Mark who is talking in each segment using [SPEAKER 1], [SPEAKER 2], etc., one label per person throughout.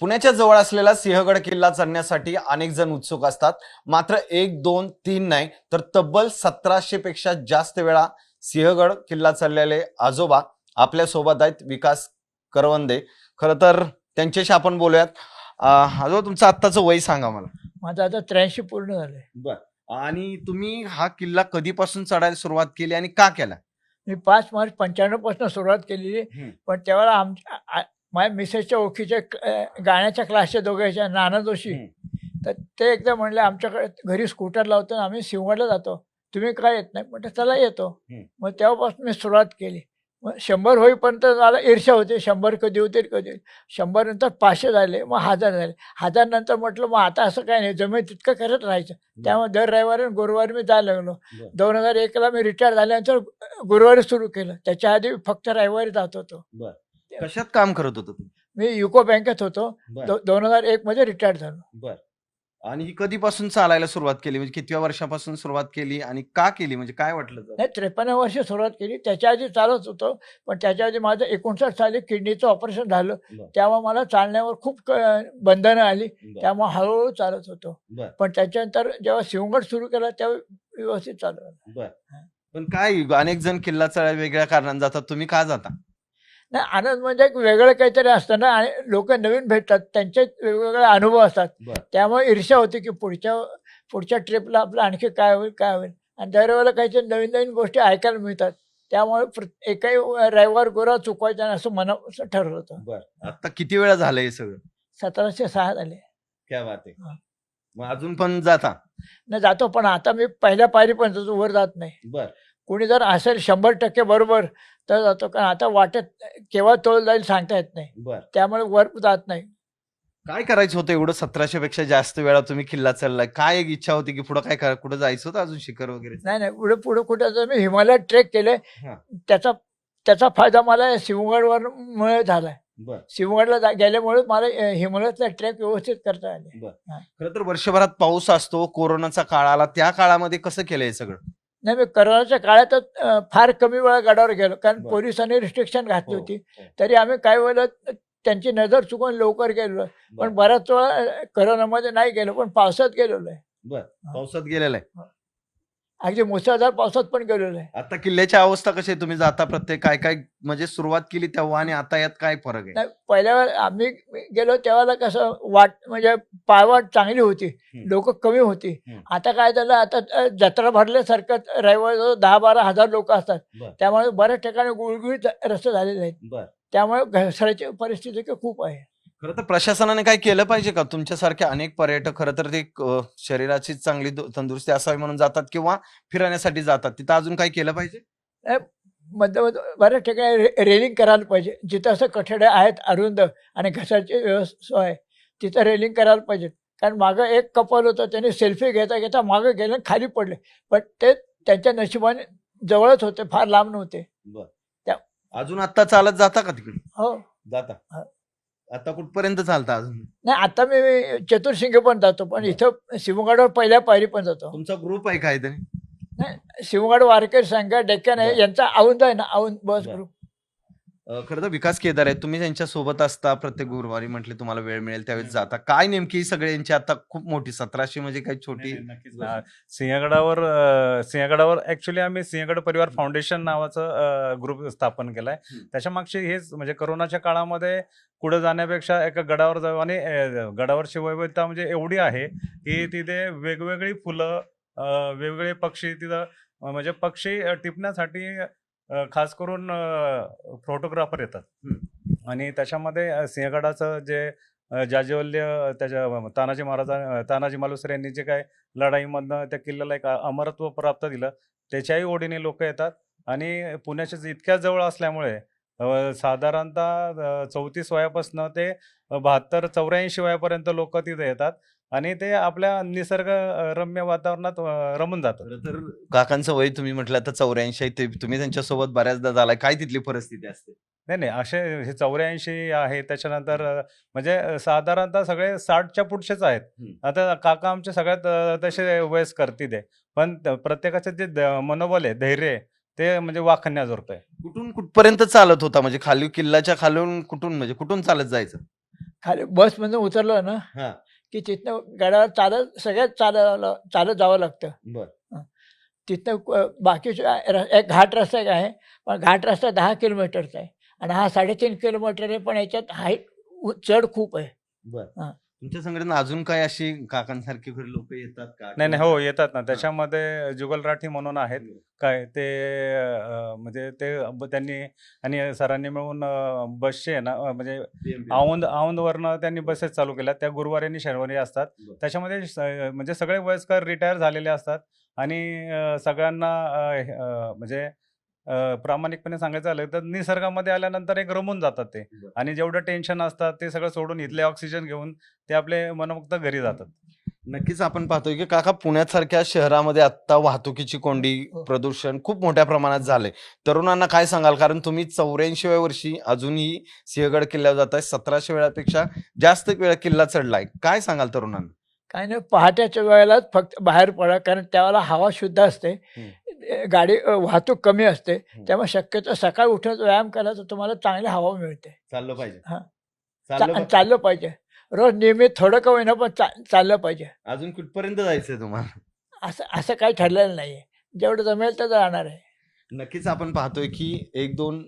[SPEAKER 1] पुण्याच्या जवळ असलेला सिंहगड किल्ला चढण्यासाठी अनेक जण उत्सुक असतात. मात्र एक दोन तीन नाही तर तब्बल सतराशे पेक्षा जास्त वेळा सिंहगड किल्ला चढलेले आजोबा आपल्यासोबत आहेत विकास करवंदे. खरं तर त्यांच्याशी आपण बोलूयात. अं, आजोबा तुमचं आत्ताचं वय सांगा मला.
[SPEAKER 2] माझं आता त्र्याऐंशी पूर्ण झालंय.
[SPEAKER 1] बर. आणि तुम्ही हा किल्ला कधीपासून चढायला सुरुवात केली आणि का केला?
[SPEAKER 2] मी पाच मार्च पंच्याण्णवपासून सुरुवात केलेली
[SPEAKER 1] हम्म.
[SPEAKER 2] पण तेव्हा आमच्या आ- माझ्या मिसेसच्या ओळखीचे क- अं, गाण्याच्या क्लासचे दोघांच्या नाना जोशी तर ते एकदा म्हणले आमच्याकडे घरी स्कूटर लावतो आम्ही शिवगडला जातो. तुम्ही काय येत नाही? म्हटलं चला येतो. मग तेव्हापासून मी सुरुवात केली. मग शंभर होईपर्यंत मला ईर्ष्या होते. शंभर कधी होते कधी होईल. शंभर नंतर पाचशे झाले मग हजार झाले. हजार नंतर म्हटलं मग आता असं काय नाही. जमेल तितकं करत राहायचं. त्यामुळे दर रविवारी आणि गुरुवारी मी जायला लागलो. दोन हजार एकला मी रिटायर झाल्यानंतर गुरुवारी सुरू केलं. त्याच्या आधी फक्त रविवारी जात होतो.
[SPEAKER 1] कशात काम करत होता तुम्ही?
[SPEAKER 2] मी युको बँकेत होतो.
[SPEAKER 1] बर.
[SPEAKER 2] दो- दोन हजार एक मध्ये रिटायर झालो.
[SPEAKER 1] बर. आणि ही कधीपासून चालायला सुरुवात केली? म्हणजे कितव्या वर्षापासून सुरुवात केली आणि का केली? म्हणजे काय वाटलं तर?
[SPEAKER 2] नाही त्रेपन्न वर्ष सुरुवात केली. त्याच्या आधी चालत होतो पण त्याच्या आधी माझं एकोणसाठ साली किडनीचं ऑपरेशन झालं.
[SPEAKER 1] बरं.
[SPEAKER 2] तेव्हा मला चालण्यावर खूप क- बंधनं आली.
[SPEAKER 1] बर,
[SPEAKER 2] त्यामुळे हळूहळू चालत होतो.
[SPEAKER 1] बर,
[SPEAKER 2] पण त्याच्यानंतर जेव्हा शिवगड सुरू केला तेव्हा व्यवस्थित चालू झालं.
[SPEAKER 1] पण काय अनेक जण किल्ला चढायला वेगळ्या कारणाने जातात. तुम्ही का जाता?
[SPEAKER 2] नाही आनंद म्हणजे एक वेगळं काहीतरी असतं ना आणि लोक नवीन भेटतात त्यांचे वेगवेगळे अनुभव असतात.
[SPEAKER 1] बर.
[SPEAKER 2] त्यामुळे ईर्ष्या होती की पुढच्या पुढच्या ट्रिपला आपलं आणखी काय होईल काय होईल. आणि दरवेळेला काहीतरी नवीन नवीन गोष्टी ऐकायला मिळतात. त्यामुळे प्र- एकही रविवार गोरा चुकवायचा नाही असं मना असं ठरलं होतं.
[SPEAKER 1] बर. आता किती वेळा झालं हे सगळं?
[SPEAKER 2] सतराशे सहा झाले.
[SPEAKER 1] काय बात आहे.
[SPEAKER 2] हा.
[SPEAKER 1] मग अजून पण जाता?
[SPEAKER 2] न जातो पण आता मी पहिल्या पायरीपर्यंत जातो, वर जात नाही.
[SPEAKER 1] बर.
[SPEAKER 2] कोणी जर असेल शंभर टक्के बरोबर तर जातो. कारण आता वाटेत केव्हा तोल जाईल सांगता येत नाही.
[SPEAKER 1] बर.
[SPEAKER 2] त्यामुळे वर जात नाही.
[SPEAKER 1] काय करायचं होतं एवढं सतराशे पेक्षा जास्त वेळा तुम्ही किल्ला चढलाय? काय एक इच्छा होती की पुढे काय करा कुठं जायचं होतं अजून शिखर वगैरे?
[SPEAKER 2] नाही नाही. पुढे पुढे कुठे तर मी हिमालयात ट्रेक केले.
[SPEAKER 1] हा.
[SPEAKER 2] त्याचा त्याचा फायदा मला शिवगडवर मुळे झालाय
[SPEAKER 1] बर.
[SPEAKER 2] शिवगडला जा- गेल्यामुळे मला अ, हिमालयातला ट्रेक व्यवस्थित करता आले.
[SPEAKER 1] खरं तर वर्षभरात पाऊस असतो कोरोनाचा काळ आला. त्या काळामध्ये कसं केलंय सगळं?
[SPEAKER 2] नाही मी करोनाच्या काळातच फार कमी वेळा गडावर गेलो. कारण. पोलिसांनी रिस्ट्रिक्शन घातली
[SPEAKER 1] हो,
[SPEAKER 2] होती.
[SPEAKER 1] हो.
[SPEAKER 2] तरी आम्ही काही वेळेला त्यांची नजर चुकून लवकर गेलो. पण बऱ्याच वेळा करोनामध्ये नाही गेलो पण पावसात गेलेलो आहे.
[SPEAKER 1] पावसात गेलेला आहे.
[SPEAKER 2] अगदी मुसळधार पावसात पण गेलेलो आहे.
[SPEAKER 1] आता किल्ल्याची अवस्था कशी आहे? तुम्ही जाता प्रत्येक काय काय म्हणजे सुरुवात केली तेव्हा आणि आता यात काय फरक आहे?
[SPEAKER 2] नाही पहिल्या वेळेला आम्ही गेलो तेव्हा कसं वाट म्हणजे पायवाट चांगली होती.
[SPEAKER 1] हम्म.
[SPEAKER 2] लोक कमी होती.
[SPEAKER 1] हम्म.
[SPEAKER 2] आता काय झालं आता अ, जत्रा भरल्यासारखं रविवार दहा बारा हजार लोक असतात.
[SPEAKER 1] बर.
[SPEAKER 2] त्यामुळे बऱ्याच ठिकाणी गुळगुळीत रस्ते झालेले आहेत.
[SPEAKER 1] बर.
[SPEAKER 2] त्यामुळे घसरायची परिस्थिती की खूप आहे.
[SPEAKER 1] खरं तर प्रशासनाने काय केलं पाहिजे का? तुमच्यासारखे अनेक पर्यटक खरं तर ते अं, शरीराची चांगली दु- तंदुरुस्ती असावी म्हणून जातात किंवा फिरण्यासाठी जातात. तिथं अजून काय केलं पाहिजे?
[SPEAKER 2] मध्ये मध्ये बऱ्याच ठिकाणी रे रेलिंग करायला पाहिजे. जिथं असं कठडे आहेत अरुंद आणि घसाची व्यवस्था आहे तिथं रेलिंग करायला पाहिजे. कारण मागं एक कपल होतं त्याने सेल्फी घेता घेता मागं गेले आणि खाली पडले. पण ते त्यांच्या नशिबाने जवळच होते फार लांब नव्हते.
[SPEAKER 1] अजून आता चालत जाता का तिकडे?
[SPEAKER 2] हो.
[SPEAKER 1] जाता.
[SPEAKER 2] हा.
[SPEAKER 1] आता कुठपर्यंत चालता अजून?
[SPEAKER 2] नाही आता मी चतुर्शिंगे पण जातो पण इथं शिवगडावर पहिल्या पायरी पण जातो.
[SPEAKER 1] तुमचा ग्रुप आहे काहीतरी?
[SPEAKER 2] नाही शिवगड वारकरी संघ डेक्कन आहे. यांचा औंध आहे ना औंध बस. ग्रुप
[SPEAKER 1] खरं तर विकास केदार आहे तुम्ही त्यांच्यासोबत असता प्रत्येक गुरुवारी म्हटले तुम्हाला वेळ मिळेल त्यावेळेस जाता. काय नेमकी सगळ्यांची आता खूप मोठी सतराशे म्हणजे काही छोटी.
[SPEAKER 3] सिंहगडावर सिंहगडावर ऍक्च्युली आम्ही सिंहगड परिवार फाउंडेशन नावाचं ग्रुप स्थापन केलाय. त्याच्या मागचे हेच म्हणजे करोनाच्या काळामध्ये पुढे जाण्यापेक्षा एका गडावर जाऊ आणि गडावरची वैविधता म्हणजे एवढी आहे की तिथे वेगवेगळी फुलं वेगवेगळे पक्षी तिथं म्हणजे पक्षी टिपण्यासाठी खास करून फोटोग्राफर येतात. आणि त्याच्यामध्ये सिंहगडाचं जे जाज्वल्य त्याच्या तानाजी महाराजा तानाजी मालुसरे यांनी जे काय लढाईमधनं त्या किल्ल्याला एक अमरत्व प्राप्त दिलं त्याच्याही ओढीने लोक येतात. आणि पुण्याच्या इतक्या जवळ असल्यामुळे साधारणतः चौतीस वयापासनं ते बहात्तर चौऱ्याऐंशी वयापर्यंत लोक तिथे येतात. आणि ते आपल्या निसर्ग रम्य वातावरणात रमून जातात
[SPEAKER 1] खरं तर काकांचं वय तुम्ही म्हटलं आता चौऱ्याऐंशी ते तुम्ही त्यांच्यासोबत बऱ्याचदा झालाय. काय तिथली परिस्थिती असते?
[SPEAKER 3] नाही नाही. असे हे चौऱ्याऐंशी आहे. त्याच्यानंतर म्हणजे साधारणतः सगळे साठच्या पुढचेच आहेत. आता काका आमचे सगळ्यात तसे वयस्कर तिथे पण प्रत्येकाचं जे द- मनोबल आहे धैर्य आहे ते म्हणजे वाखण्याजोगतं आहे
[SPEAKER 1] कुठून कुठपर्यंत चालत होता? म्हणजे खाली किल्ल्याच्या खालून कुठून म्हणजे कुठून चालत जायचं?
[SPEAKER 2] खाली बसमधून उतरलं ना
[SPEAKER 1] हा.
[SPEAKER 2] की तिथनं गडावर चालत सगळ्यात चालत चालत जावं लागतं.
[SPEAKER 1] बर.
[SPEAKER 2] तिथनं एक घाट रस्ता आहे पण घाट रस्ता दहा किलोमीटरचा आहे. आणि हा साडेतीन किलोमीटर आहे पण याच्यात हाईट चढ खूप आहे.
[SPEAKER 1] बर.
[SPEAKER 2] हा.
[SPEAKER 1] तुमच्या संघटना अजून काय अशी काकांसारखी लोक येतात का?
[SPEAKER 3] नाही नाही हो येतात ना. त्याच्यामध्ये जुगलराठी म्हणून आहेत. काय ते म्हणजे ते त्यांनी आणि सरांनी मिळून बसचे आहे ना म्हणजे औंध औंधवरनं त्यांनी बसेस चालू केल्या त्या गुरुवारी आणि शनिवारी असतात. त्याच्यामध्ये म्हणजे सगळे वयस्कर रिटायर झालेले असतात. आणि सगळ्यांना म्हणजे प्रामाणिकपणे सांगायचं झालं तर निसर्गामध्ये आल्यानंतर एक रमून जातात ते. आणि जेवढं टेन्शन असतात ते सगळं सोडून इथले ऑक्सिजन घेऊन ते आपले मनमुक्त घरी जातात.
[SPEAKER 1] नक्कीच आपण पाहतोय की काका पुण्यासारख्या शहरामध्ये आता वाहतुकीची कोंडी
[SPEAKER 2] हो.
[SPEAKER 1] प्रदूषण खूप मोठ्या प्रमाणात झालंय. तरुणांना काय सांगाल? कारण तुम्ही चौऱ्याऐंशी वर्षी अजूनही सिंहगड किल्ल्यावर जाताय. सतराशे वेळापेक्षा जास्त वेळा किल्ला चढलाय. काय सांगाल तरुणांना?
[SPEAKER 2] काही नाही पहाटेच्या वेळेलाच फक्त बाहेर पडा कारण त्यावेळेला हवा शुद्ध असते. गाडी वाहतूक कमी असते. त्यामुळे शक्यतो सकाळी उठून व्यायाम केला तर तुम्हाला चांगली हवा मिळते.
[SPEAKER 1] चाललं पाहिजे.
[SPEAKER 2] हा.
[SPEAKER 1] चाललं
[SPEAKER 2] पाहिजे. रोज नियमित थोडं का होईना पण चाललं पाहिजे.
[SPEAKER 1] अजून कुठपर्यंत जायचंय तुम्हाला?
[SPEAKER 2] असं असं काही ठरलेलं नाही आहे जेवढं जमेल तर जाणार आहे.
[SPEAKER 1] नक्कीच आपण पाहतोय की एक दोन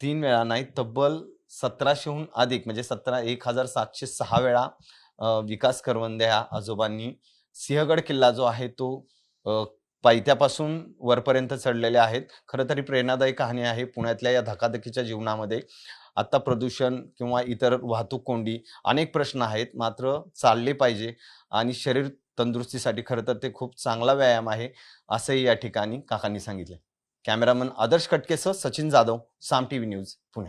[SPEAKER 1] तीन वेळा नाही तब्बल सतराशेहून अधिक म्हणजे सतरा एक हजार सातशे सहा वेळा विकास करवंदे ह्या आजोबांनी. सिंहगड किल्ला जो आहे तो पायथ्यापासून वरपर्यंत चढलेले आहेत. खरं तरी प्रेरणादायी कहाणी आहे पुण्यातल्या या धकाधकीच्या जीवनामध्ये. आत्ता प्रदूषण किंवा इतर वाहतूक कोंडी अनेक प्रश्न आहेत मात्र चालले पाहिजे आणि शरीर तंदुरुस्तीसाठी खरं तर ते खूप चांगला व्यायाम आहे असंही या ठिकाणी काकांनी सांगितले cameraman Adarsh कटकेसह Sachin Jadhav Saam T V news Pune.